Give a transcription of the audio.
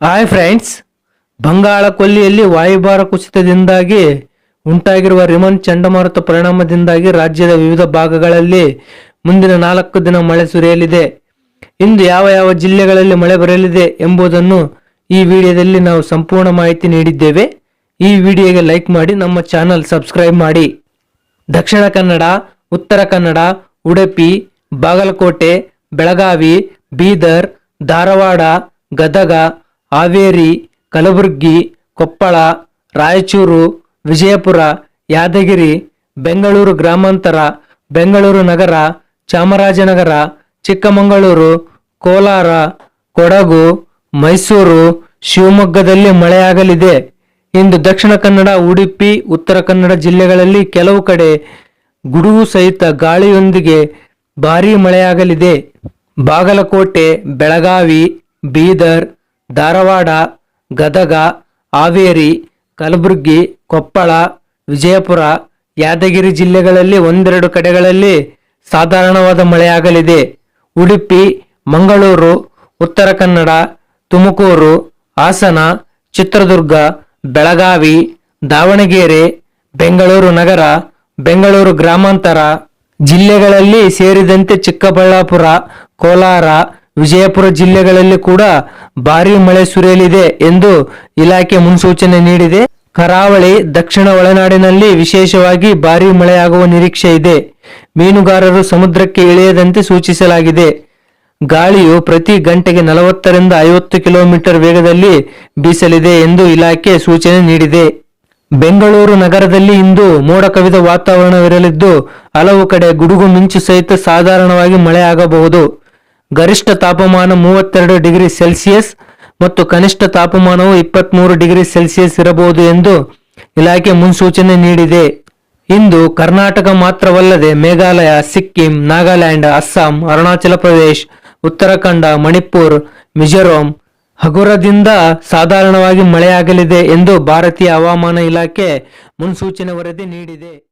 Hi friends Bangala ಕೊಲ್ಲಿಯಲ್ಲಿ ವಾಯುಭಾರ ಕುಸಿತದಿಂದಾಗಿ ಉಂಟಾಗಿರುವ ರಿಮನ್ ಚಂಡಮಾರುತ ಪರಿಣಾಮದಿಂದಾಗಿ ರಾಜ್ಯದ ವಿವಿಧ ಭಾಗಗಳಲ್ಲಿ ಮುಂದಿನ ನಾಲ್ಕು ದಿನ ಮಳೆ ಸುರಿಯಲಿದೆ. ಇಂದು ಯಾವ ಯಾವ ಜಿಲ್ಲೆಗಳಲ್ಲಿ ಮಳೆ ಬರಲಿದೆ ಎಂಬುದನ್ನು ಈ ವಿಡಿಯೋದಲ್ಲಿ ನಾವು ಸಂಪೂರ್ಣ ಮಾಹಿತಿ ನೀಡಿದ್ದೇವೆ. ಈ ವಿಡಿಯೋಗೆ ಲೈಕ್ ಮಾಡಿ, ನಮ್ಮ ಚಾನಲ್ ಸಬ್ಸ್ಕ್ರೈಬ್ ಮಾಡಿ. ದಕ್ಷಿಣ ಕನ್ನಡ, ಉತ್ತರ ಕನ್ನಡ, ಉಡುಪಿ, ಬಾಗಲಕೋಟೆ, ಬೆಳಗಾವಿ, ಬೀದರ್, ಧಾರವಾಡ, ಗದಗ ಹಾವೇರಿ, ಕಲಬುರಗಿ, ಕೊಪ್ಪಳ, ರಾಯಚೂರು, ವಿಜಯಪುರ, ಯಾದಗಿರಿ, ಬೆಂಗಳೂರು ಗ್ರಾಮಾಂತರ, ಬೆಂಗಳೂರು ನಗರ, ಚಾಮರಾಜನಗರ, ಚಿಕ್ಕಮಗಳೂರು, ಕೋಲಾರ, ಕೊಡಗು, ಮೈಸೂರು, ಶಿವಮೊಗ್ಗದಲ್ಲಿ ಮಳೆಯಾಗಲಿದೆ. ಇಂದು ದಕ್ಷಿಣ ಕನ್ನಡ, ಉಡುಪಿ, ಉತ್ತರ ಕನ್ನಡ ಜಿಲ್ಲೆಗಳಲ್ಲಿ ಕೆಲವು ಕಡೆ ಗುಡುಗು ಸಹಿತ ಗಾಳಿಯೊಂದಿಗೆ ಭಾರೀ ಮಳೆಯಾಗಲಿದೆ. ಬಾಗಲಕೋಟೆ, ಬೆಳಗಾವಿ, ಬೀದರ್ ಧಾರವಾಡ, ಗದಗ, ಹಾವೇರಿ, ಕಲಬುರಗಿ, ಕೊಪ್ಪಳ, ವಿಜಯಪುರ, ಯಾದಗಿರಿ ಜಿಲ್ಲೆಗಳಲ್ಲಿ ಒಂದೆರಡು ಕಡೆಗಳಲ್ಲಿ ಸಾಧಾರಣವಾದ ಮಳೆಯಾಗಲಿದೆ. ಉಡುಪಿ, ಮಂಗಳೂರು, ಉತ್ತರ ಕನ್ನಡ, ತುಮಕೂರು, ಹಾಸನ, ಚಿತ್ರದುರ್ಗ, ಬೆಳಗಾವಿ, ದಾವಣಗೆರೆ, ಬೆಂಗಳೂರು ನಗರ, ಬೆಂಗಳೂರು ಗ್ರಾಮಾಂತರ ಜಿಲ್ಲೆಗಳಲ್ಲಿ ಸೇರಿದಂತೆ ಚಿಕ್ಕಬಳ್ಳಾಪುರ, ಕೋಲಾರ ವಿಜಯಪುರ ಜಿಲ್ಲೆಗಳಲ್ಲಿ ಕೂಡ ಭಾರೀ ಮಳೆ ಸುರಿಯಲಿದೆ ಎಂದು ಇಲಾಖೆ ಮುನ್ಸೂಚನೆ ನೀಡಿದೆ. ಕರಾವಳಿ, ದಕ್ಷಿಣ ಒಳನಾಡಿನಲ್ಲಿ ವಿಶೇಷವಾಗಿ ಭಾರೀ ಮಳೆಯಾಗುವ ನಿರೀಕ್ಷೆ ಇದೆ. ಮೀನುಗಾರರು ಸಮುದ್ರಕ್ಕೆ ಇಳಿಯದಂತೆ ಸೂಚಿಸಲಾಗಿದೆ. ಗಾಳಿಯು ಪ್ರತಿ ಗಂಟೆಗೆ ನಲವತ್ತರಿಂದ ಐವತ್ತು ಕಿಲೋಮೀಟರ್ ವೇಗದಲ್ಲಿ ಬೀಸಲಿದೆ ಎಂದು ಇಲಾಖೆ ಸೂಚನೆ ನೀಡಿದೆ. ಬೆಂಗಳೂರು ನಗರದಲ್ಲಿ ಇಂದು ಮೋಡ ಕವಿದ ವಾತಾವರಣವಿರಲಿದ್ದು, ಹಲವು ಕಡೆ ಗುಡುಗು ಮಿಂಚು ಸಹಿತ ಸಾಧಾರಣವಾಗಿ ಮಳೆಯಾಗಬಹುದು. ಗರಿಷ್ಠ ತಾಪಮಾನ ಮೂವತ್ತೆರಡು ಡಿಗ್ರಿ ಸೆಲ್ಸಿಯಸ್ ಮತ್ತು ಕನಿಷ್ಠ ತಾಪಮಾನವು ಇಪ್ಪತ್ಮೂರು ಡಿಗ್ರಿ ಸೆಲ್ಸಿಯಸ್ ಇರಬಹುದು ಎಂದು ಇಲಾಖೆ ಮುನ್ಸೂಚನೆ ನೀಡಿದೆ. ಇಂದು ಕರ್ನಾಟಕ ಮಾತ್ರವಲ್ಲದೆ ಮೇಘಾಲಯ, ಸಿಕ್ಕಿಂ, ನಾಗಾಲ್ಯಾಂಡ್, ಅಸ್ಸಾಂ, ಅರುಣಾಚಲ ಪ್ರದೇಶ್, ಉತ್ತರಾಖಂಡ, ಮಣಿಪುರ್, ಮಿಜೋರಾಂ ಹಗುರದಿಂದ ಸಾಧಾರಣವಾಗಿ ಮಳೆಯಾಗಲಿದೆ ಎಂದು ಭಾರತೀಯ ಹವಾಮಾನ ಇಲಾಖೆ ಮುನ್ಸೂಚನೆ ವರದಿ ನೀಡಿದೆ.